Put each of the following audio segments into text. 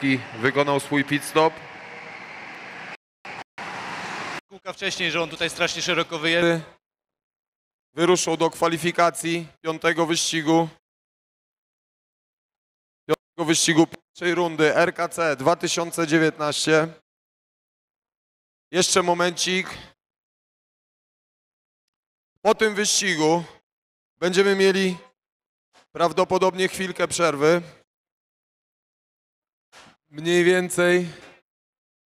Szydłowski wykonał swój pit stop. Kółka wcześniej, że on tutaj strasznie szeroko wyjeżdża. Wyruszał do kwalifikacji piątego wyścigu. Piątego wyścigu pierwszej rundy RKC 2019. Jeszcze momencik. Po tym wyścigu będziemy mieli prawdopodobnie chwilkę przerwy. Mniej więcej,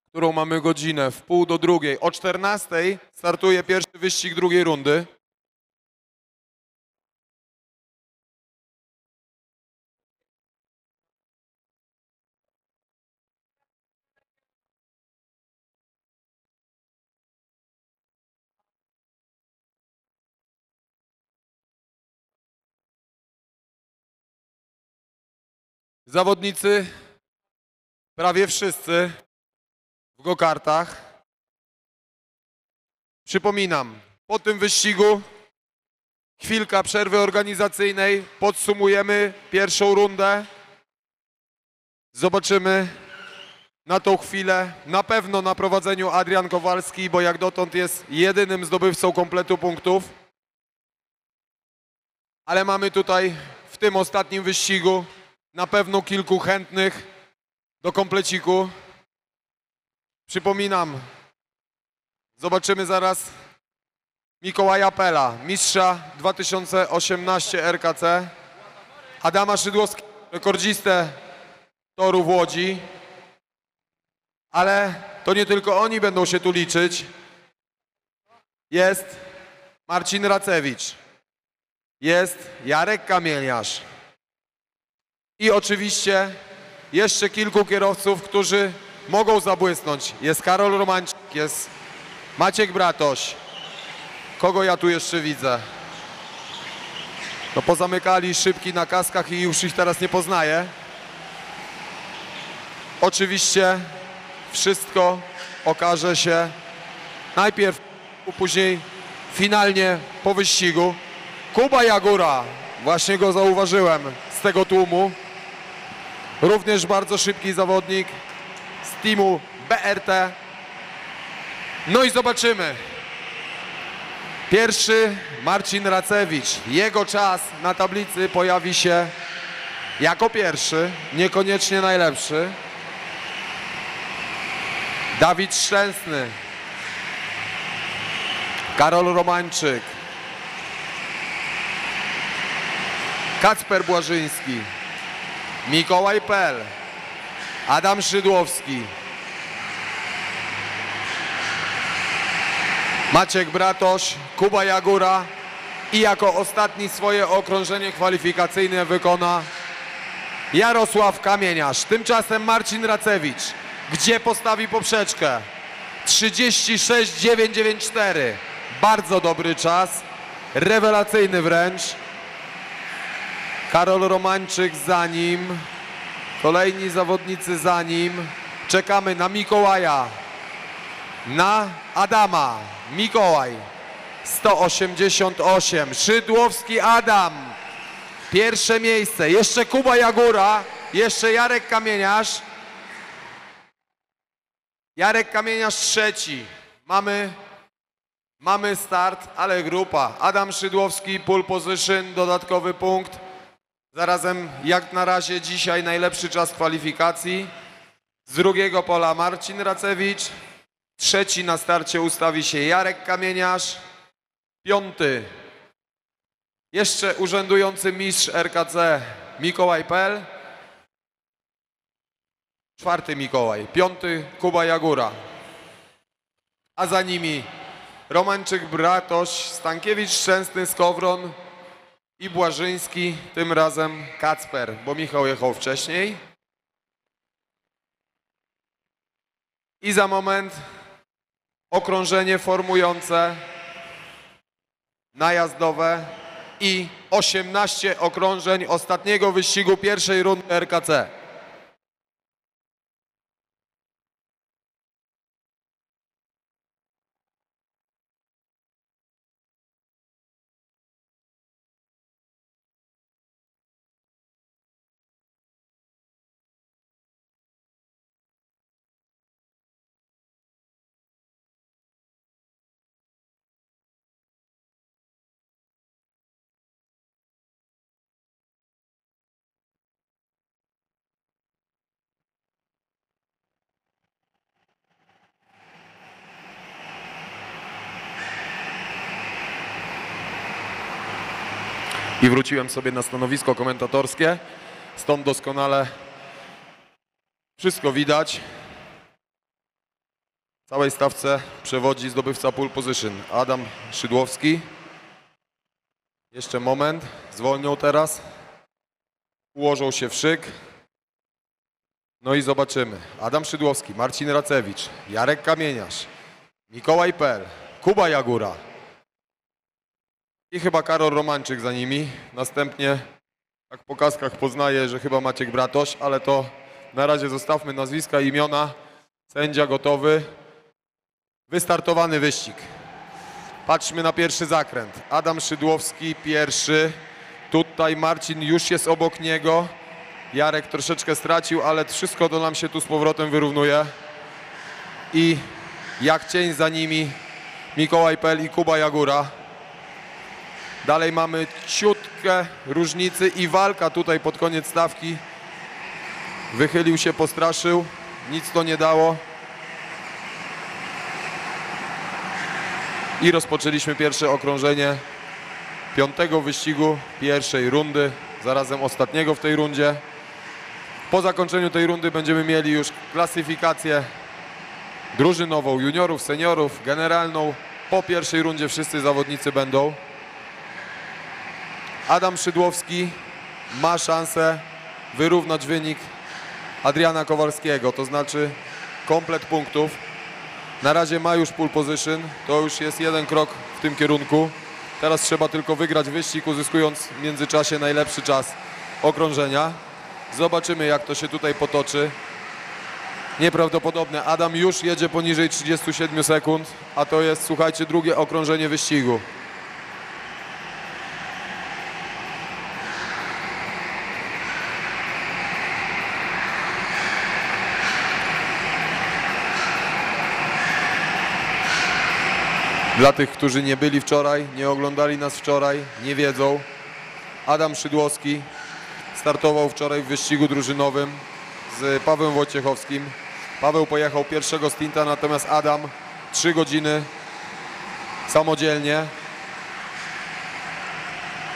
którą mamy godzinę, w pół do drugiej. O 14 startuje pierwszy wyścig drugiej rundy. Zawodnicy, prawie wszyscy w gokartach. Przypominam, po tym wyścigu chwilka przerwy organizacyjnej. Podsumujemy pierwszą rundę. Zobaczymy na tą chwilę. Na pewno na prowadzeniu Adrian Kowalski, bo jak dotąd jest jedynym zdobywcą kompletu punktów. Ale mamy tutaj w tym ostatnim wyścigu na pewno kilku chętnych do kompleciku. Przypominam, zobaczymy zaraz Mikołaja Pela, mistrza 2018 RKC, Adama Szydłowskiego, rekordzistę toru w Łodzi, ale to nie tylko oni będą się tu liczyć. Jest Marcin Racewicz, jest Jarek Kamieniarz, i oczywiście jeszcze kilku kierowców, którzy mogą zabłysnąć. Jest Karol Romańczyk, jest Maciek Bratoś. Kogo ja tu jeszcze widzę? No pozamykali szybki na kaskach i już ich teraz nie poznaję. Oczywiście wszystko okaże się najpierw, później finalnie po wyścigu. Kuba Jagura, właśnie go zauważyłem z tego tłumu. Również bardzo szybki zawodnik z teamu BRT. No i zobaczymy. Pierwszy Marcin Racewicz. Jego czas na tablicy pojawi się jako pierwszy, niekoniecznie najlepszy. Dawid Szczęsny. Karol Romańczyk. Kacper Błażyński. Mikołaj Pel, Adam Szydłowski, Maciek Bratosz, Kuba Jagura i jako ostatni swoje okrążenie kwalifikacyjne wykona Jarosław Kamieniarz. Tymczasem Marcin Racewicz, gdzie postawi poprzeczkę? 36,994. Bardzo dobry czas, rewelacyjny wręcz. Karol Romańczyk za nim. Kolejni zawodnicy za nim. Czekamy na Mikołaja. Na Adama. Mikołaj. 188. Szydłowski Adam. Pierwsze miejsce. Jeszcze Kuba Jagura. Jeszcze Jarek Kamieniarz. Jarek Kamieniarz trzeci. Mamy, mamy start, ale grupa. Adam Szydłowski, pole position, dodatkowy punkt. Zarazem jak na razie dzisiaj najlepszy czas kwalifikacji. Z drugiego pola Marcin Racewicz. Trzeci na starcie ustawi się Jarek Kamieniarz. Piąty jeszcze urzędujący mistrz RKC Mikołaj Pel. Czwarty Mikołaj. Piąty Kuba Jagura. A za nimi Romańczyk Bratoś, Stankiewicz Szczęsny Skowron, i Błażyński, tym razem Kacper, bo Michał jechał wcześniej. I za moment okrążenie formujące, najazdowe i 18 okrążeń ostatniego wyścigu pierwszej rundy RKC. I wróciłem sobie na stanowisko komentatorskie. Stąd doskonale wszystko widać. W całej stawce przewodzi zdobywca pole position Adam Szydłowski. Jeszcze moment, zwolnią teraz. Ułożą się w szyk. No i zobaczymy. Adam Szydłowski, Marcin Racewicz, Jarek Kamieniarz, Mikołaj Pel, Kuba Jagóra i chyba Karol Romanczyk za nimi. Następnie, tak po kaskach poznaję, że chyba Maciek Bratoś, ale to na razie zostawmy nazwiska imiona. Sędzia gotowy. Wystartowany wyścig. Patrzmy na pierwszy zakręt. Adam Szydłowski pierwszy. Tutaj Marcin już jest obok niego. Jarek troszeczkę stracił, ale wszystko to nam się tu z powrotem wyrównuje. I jak cień za nimi Mikołaj Pel i Kuba Jagóra. Dalej mamy ciutkę różnicy i walka tutaj pod koniec stawki. Wychylił się, postraszył. Nic to nie dało. I rozpoczęliśmy pierwsze okrążenie piątego wyścigu pierwszej rundy, zarazem ostatniego w tej rundzie. Po zakończeniu tej rundy będziemy mieli już klasyfikację drużynową juniorów, seniorów, generalną. Po pierwszej rundzie wszyscy zawodnicy będą. Adam Szydłowski ma szansę wyrównać wynik Adriana Kowalskiego, to znaczy komplet punktów. Na razie ma już pole position, to już jest jeden krok w tym kierunku. Teraz trzeba tylko wygrać wyścig, uzyskując w międzyczasie najlepszy czas okrążenia. Zobaczymy, jak to się tutaj potoczy. Nieprawdopodobne. Adam już jedzie poniżej 37 sekund, a to jest, słuchajcie, drugie okrążenie wyścigu. Dla tych, którzy nie byli wczoraj, nie oglądali nas wczoraj, nie wiedzą. Adam Szydłowski startował wczoraj w wyścigu drużynowym z Pawłem Wojciechowskim. Paweł pojechał pierwszego stinta, natomiast Adam 3 godziny samodzielnie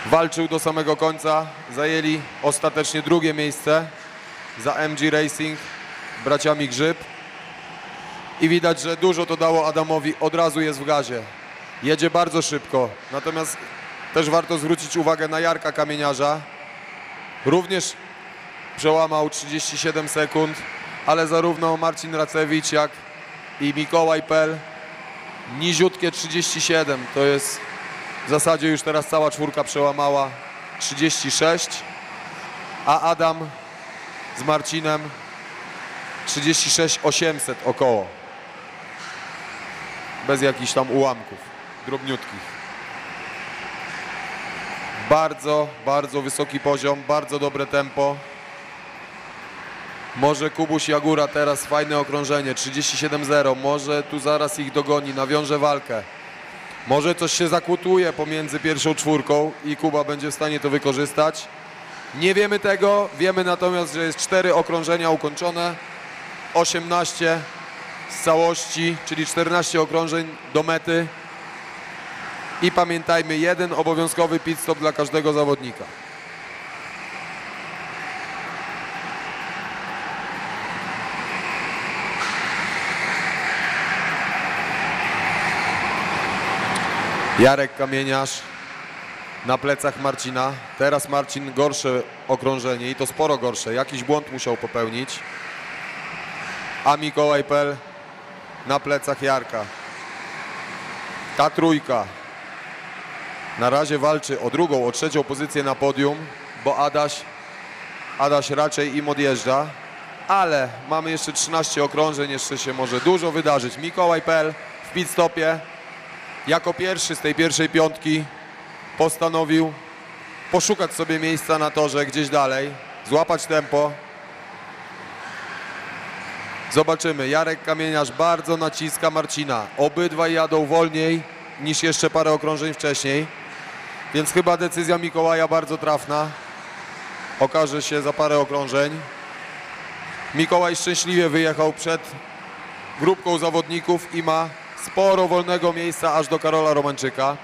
walczył do samego końca. Zajęli ostatecznie drugie miejsce za MG Racing braciami Grzyb. I widać, że dużo to dało Adamowi, od razu jest w gazie. Jedzie bardzo szybko, natomiast też warto zwrócić uwagę na Jarka Kamieniarza. Również przełamał 37 sekund, ale zarówno Marcin Racewicz, jak i Mikołaj Pel niziutkie 37. To jest w zasadzie już teraz cała czwórka przełamała 36, a Adam z Marcinem 36 800 około. Bez jakichś tam ułamków drobniutkich. Bardzo, bardzo wysoki poziom, bardzo dobre tempo. Może Kubuś Jagóra teraz fajne okrążenie, 37-0. Może tu zaraz ich dogoni, nawiąże walkę. Może coś się zakłutuje pomiędzy pierwszą czwórką i Kuba będzie w stanie to wykorzystać. Nie wiemy tego, wiemy natomiast, że jest cztery okrążenia ukończone, 18 całości, czyli 14 okrążeń do mety. I pamiętajmy, jeden obowiązkowy pit stop dla każdego zawodnika. Jarek Kamieniarz na plecach Marcina. Teraz Marcin gorsze okrążenie i to sporo gorsze. Jakiś błąd musiał popełnić. A Mikołaj Pel na plecach Jarka. Ta trójka na razie walczy o drugą, o trzecią pozycję na podium, bo Adaś, Adaś raczej im odjeżdża. Ale mamy jeszcze 13 okrążeń, jeszcze się może dużo wydarzyć. Mikołaj Pel w pit stopie jako pierwszy z tej pierwszej piątki postanowił poszukać sobie miejsca na torze gdzieś dalej, złapać tempo. Zobaczymy. Jarek Kamieniarz bardzo naciska Marcina. Obydwaj jadą wolniej niż jeszcze parę okrążeń wcześniej. Więc chyba decyzja Mikołaja bardzo trafna. Okaże się za parę okrążeń. Mikołaj szczęśliwie wyjechał przed grupką zawodników i ma sporo wolnego miejsca aż do Karola Romanczyka.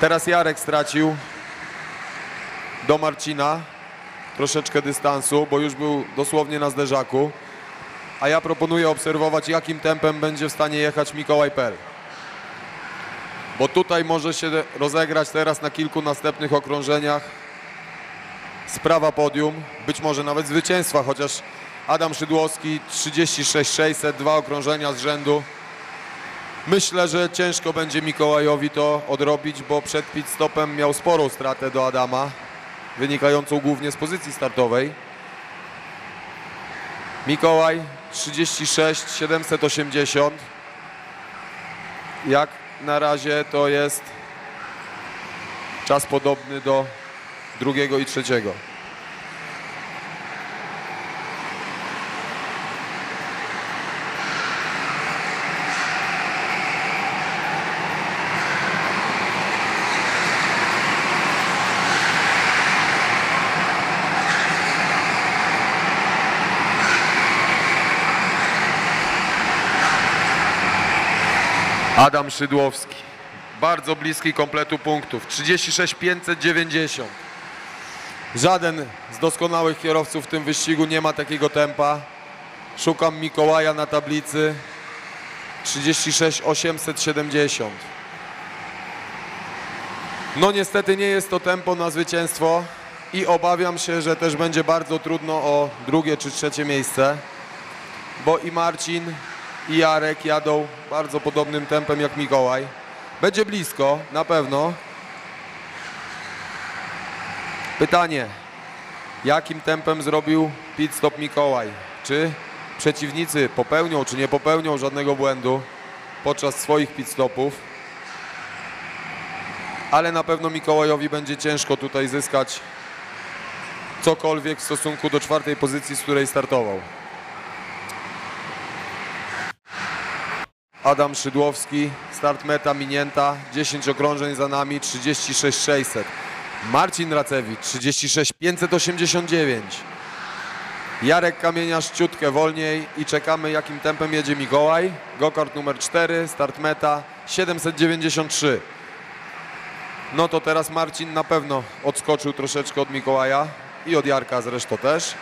Teraz Jarek stracił do Marcina troszeczkę dystansu, bo już był dosłownie na zderzaku. A ja proponuję obserwować, jakim tempem będzie w stanie jechać Mikołaj Pel. Bo tutaj może się rozegrać teraz na kilku następnych okrążeniach sprawa podium, być może nawet zwycięstwa, chociaż Adam Szydłowski 36-600, dwa okrążenia z rzędu. Myślę, że ciężko będzie Mikołajowi to odrobić, bo przed pit stopem miał sporą stratę do Adama, wynikającą głównie z pozycji startowej. Mikołaj 36 780. Jak na razie to jest czas podobny do drugiego i trzeciego. Adam Szydłowski. Bardzo bliski kompletu punktów. 36 590. Żaden z doskonałych kierowców w tym wyścigu nie ma takiego tempa. Szukam Mikołaja na tablicy. 36 870. No niestety nie jest to tempo na zwycięstwo i obawiam się, że też będzie bardzo trudno o drugie czy trzecie miejsce, bo i Marcin i Jarek jadą bardzo podobnym tempem jak Mikołaj. Będzie blisko, na pewno. Pytanie, jakim tempem zrobił pit stop Mikołaj? Czy przeciwnicy popełnią, czy nie popełnią żadnego błędu podczas swoich pit stopów? Ale na pewno Mikołajowi będzie ciężko tutaj zyskać cokolwiek w stosunku do czwartej pozycji, z której startował. Adam Szydłowski, start meta minięta, 10 okrążeń za nami, 36 600. Marcin Racewicz, 36 589. Jarek Kamieniarz ciutkę wolniej i czekamy jakim tempem jedzie Mikołaj. Gokart numer 4, start meta 793. No to teraz Marcin na pewno odskoczył troszeczkę od Mikołaja i od Jarka zresztą też.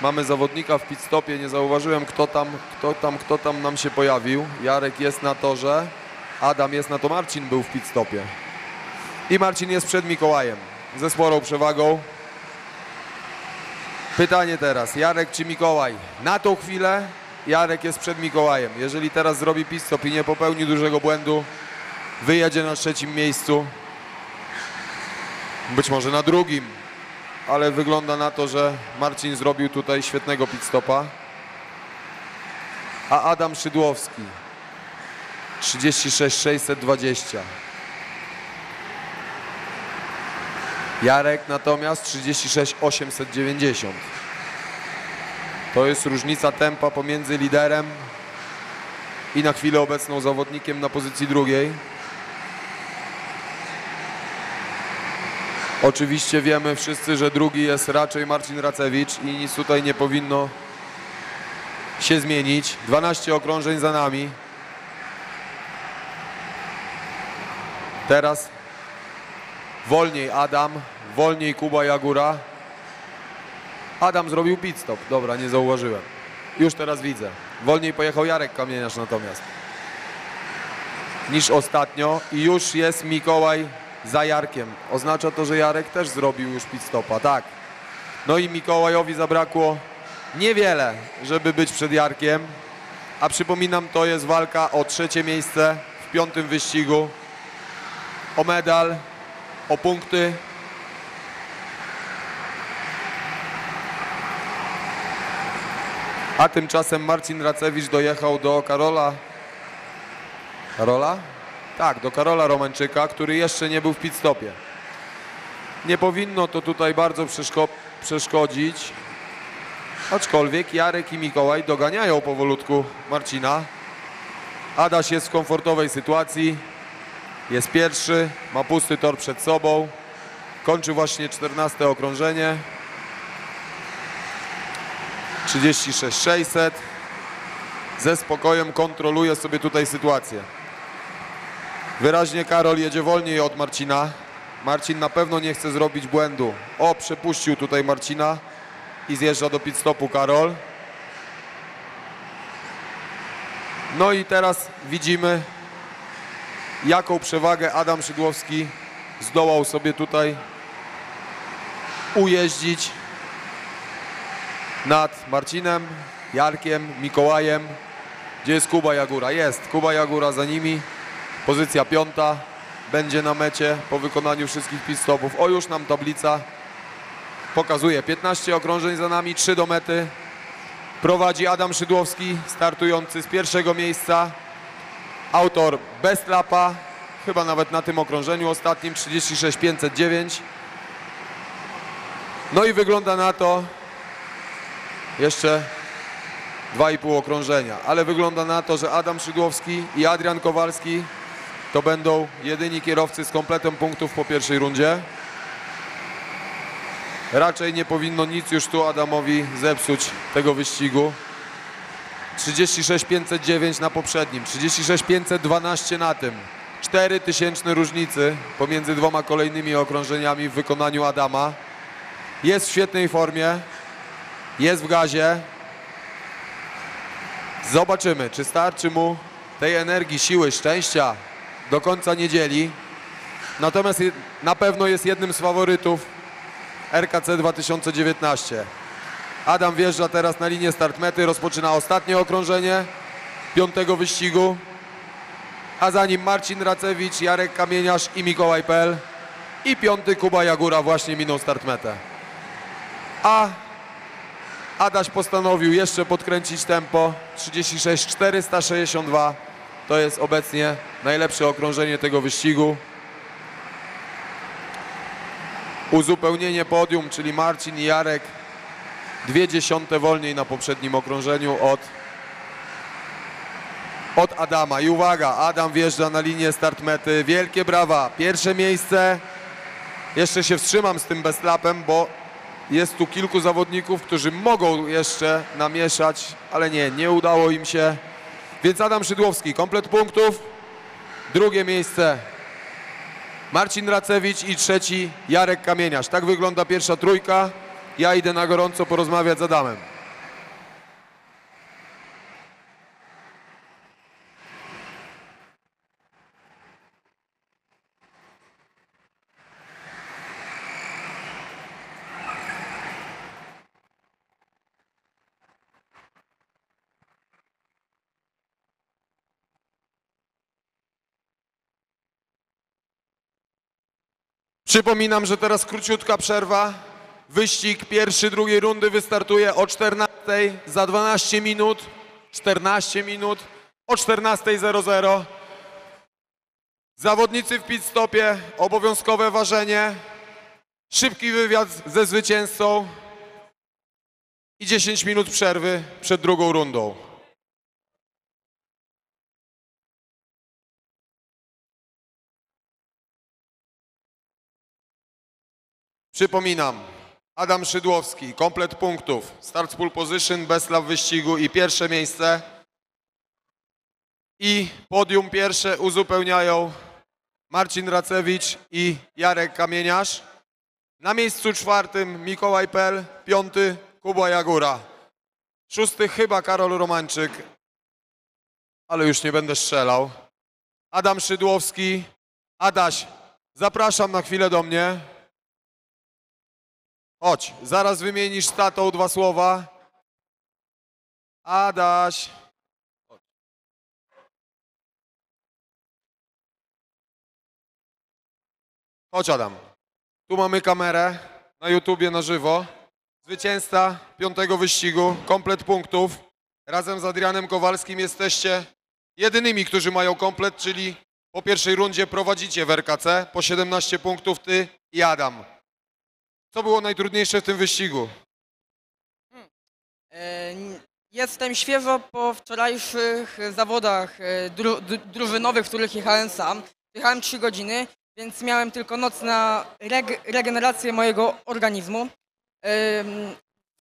Mamy zawodnika w pit stopie, nie zauważyłem kto tam, kto tam, kto tam nam się pojawił. Jarek jest na torze, Adam jest na to, Marcin był w pit stopie. I Marcin jest przed Mikołajem, ze sporą przewagą. Pytanie teraz, Jarek czy Mikołaj? Na tą chwilę Jarek jest przed Mikołajem. Jeżeli teraz zrobi pit stop i nie popełni dużego błędu, wyjedzie na trzecim miejscu. Być może na drugim, ale wygląda na to, że Marcin zrobił tutaj świetnego pit stopa. A Adam Szydłowski 36 620. Jarek natomiast 36 890. To jest różnica tempa pomiędzy liderem i na chwilę obecną zawodnikiem na pozycji drugiej. Oczywiście wiemy wszyscy, że drugi jest raczej Marcin Racewicz i nic tutaj nie powinno się zmienić. 12 okrążeń za nami. Teraz wolniej Adam, wolniej Kuba Jagura. Adam zrobił pit stop. Dobra, nie zauważyłem. Już teraz widzę. Wolniej pojechał Jarek Kamieniarz natomiast. Niż ostatnio i już jest Mikołaj za Jarkiem. Oznacza to, że Jarek też zrobił już pit stopa, tak. No i Mikołajowi zabrakło niewiele, żeby być przed Jarkiem. A przypominam, to jest walka o trzecie miejsce w piątym wyścigu. O medal, o punkty. A tymczasem Marcin Racewicz dojechał do Karola. Karola? Tak, do Karola Romańczyka, który jeszcze nie był w pit stopie. Nie powinno to tutaj bardzo przeszko przeszkodzić, aczkolwiek Jarek i Mikołaj doganiają powolutku Marcina. Adaś jest w komfortowej sytuacji, jest pierwszy, ma pusty tor przed sobą, kończy właśnie 14 okrążenie. 36 600. Ze spokojem kontroluje sobie tutaj sytuację. Wyraźnie Karol jedzie wolniej od Marcina. Marcin na pewno nie chce zrobić błędu. O, przepuścił tutaj Marcina i zjeżdża do pit stopu Karol. No i teraz widzimy, jaką przewagę Adam Szydłowski zdołał sobie tutaj ujeździć nad Marcinem, Jarkiem, Mikołajem. Gdzie jest Kuba Jagura? Jest, Kuba Jagura za nimi. Pozycja piąta będzie na mecie po wykonaniu wszystkich pit stopów. O, już nam tablica pokazuje. 15 okrążeń za nami, 3 do mety. Prowadzi Adam Szydłowski, startujący z pierwszego miejsca. Autor bez lapa, chyba nawet na tym okrążeniu ostatnim, 36,509. No i wygląda na to, jeszcze 2,5 okrążenia, ale wygląda na to, że Adam Szydłowski i Adrian Kowalski to będą jedyni kierowcy z kompletem punktów po pierwszej rundzie. Raczej nie powinno nic już tu Adamowi zepsuć tego wyścigu. 36,509 na poprzednim, 36,512 na tym. 4000 różnicy pomiędzy dwoma kolejnymi okrążeniami w wykonaniu Adama. Jest w świetnej formie, jest w gazie. Zobaczymy, czy starczy mu tej energii, siły, szczęścia do końca niedzieli. Natomiast na pewno jest jednym z faworytów RKC 2019. Adam wjeżdża teraz na linię start mety, rozpoczyna ostatnie okrążenie piątego wyścigu, a za nim Marcin Racewicz, Jarek Kamieniarz i Mikołaj Pel i piąty Kuba Jagura właśnie minął start metę. A Adaś postanowił jeszcze podkręcić tempo 36 462 to jest obecnie najlepsze okrążenie tego wyścigu. Uzupełnienie podium, czyli Marcin i Jarek dwie dziesiąte wolniej na poprzednim okrążeniu od, od Adama. I uwaga, Adam wjeżdża na linię start mety. Wielkie brawa. Pierwsze miejsce. Jeszcze się wstrzymam z tym bezlapem, bo jest tu kilku zawodników, którzy mogą jeszcze namieszać, ale nie, nie udało im się. Więc Adam Szydłowski, komplet punktów. Drugie miejsce Marcin Racewicz i trzeci Jarek Kamieniarz. Tak wygląda pierwsza trójka. Ja idę na gorąco porozmawiać z Adamem. Przypominam, że teraz króciutka przerwa. Wyścig pierwszy, drugiej rundy wystartuje o 14 za 12 minut. 14 minut o 14.00. Zawodnicy w pit stopie, obowiązkowe ważenie, szybki wywiad ze zwycięzcą i 10 minut przerwy przed drugą rundą. Przypominam, Adam Szydłowski, komplet punktów, start pole position, bez lap wyścigu i pierwsze miejsce. I podium pierwsze uzupełniają Marcin Racewicz i Jarek Kamieniarz. Na miejscu czwartym Mikołaj Pel, piąty Kuba Jagura. Szósty chyba Karol Romańczyk, ale już nie będę strzelał. Adam Szydłowski. Adaś, zapraszam na chwilę do mnie. Chodź, zaraz wymienisz z tatą dwa słowa. Adaś. Chodź. Chodź Adam. Tu mamy kamerę na YouTubie na żywo. Zwycięzca piątego wyścigu, komplet punktów. Razem z Adrianem Kowalskim jesteście jedynymi, którzy mają komplet, czyli po pierwszej rundzie prowadzicie w RKC. Po 17 punktów ty i Adam. Co było najtrudniejsze w tym wyścigu? E, n- Jestem świeżo po wczorajszych zawodach e, dru, drużynowych, w których jechałem sam. Jechałem 3 godziny, więc miałem tylko noc na reg, regenerację mojego organizmu. Em,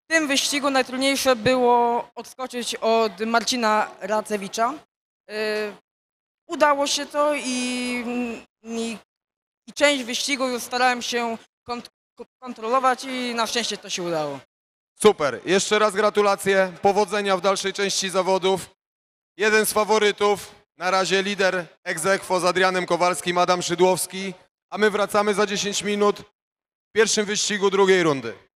W tym wyścigu najtrudniejsze było odskoczyć od Marcina Racewicza. E, udało się to i, i, i część wyścigu już starałem się kontrolować i na szczęście to się udało. Super. Jeszcze raz gratulacje. Powodzenia w dalszej części zawodów. Jeden z faworytów, na razie lider ex z Adrianem Kowalskim, Adam Szydłowski. A my wracamy za 10 minut w pierwszym wyścigu drugiej rundy.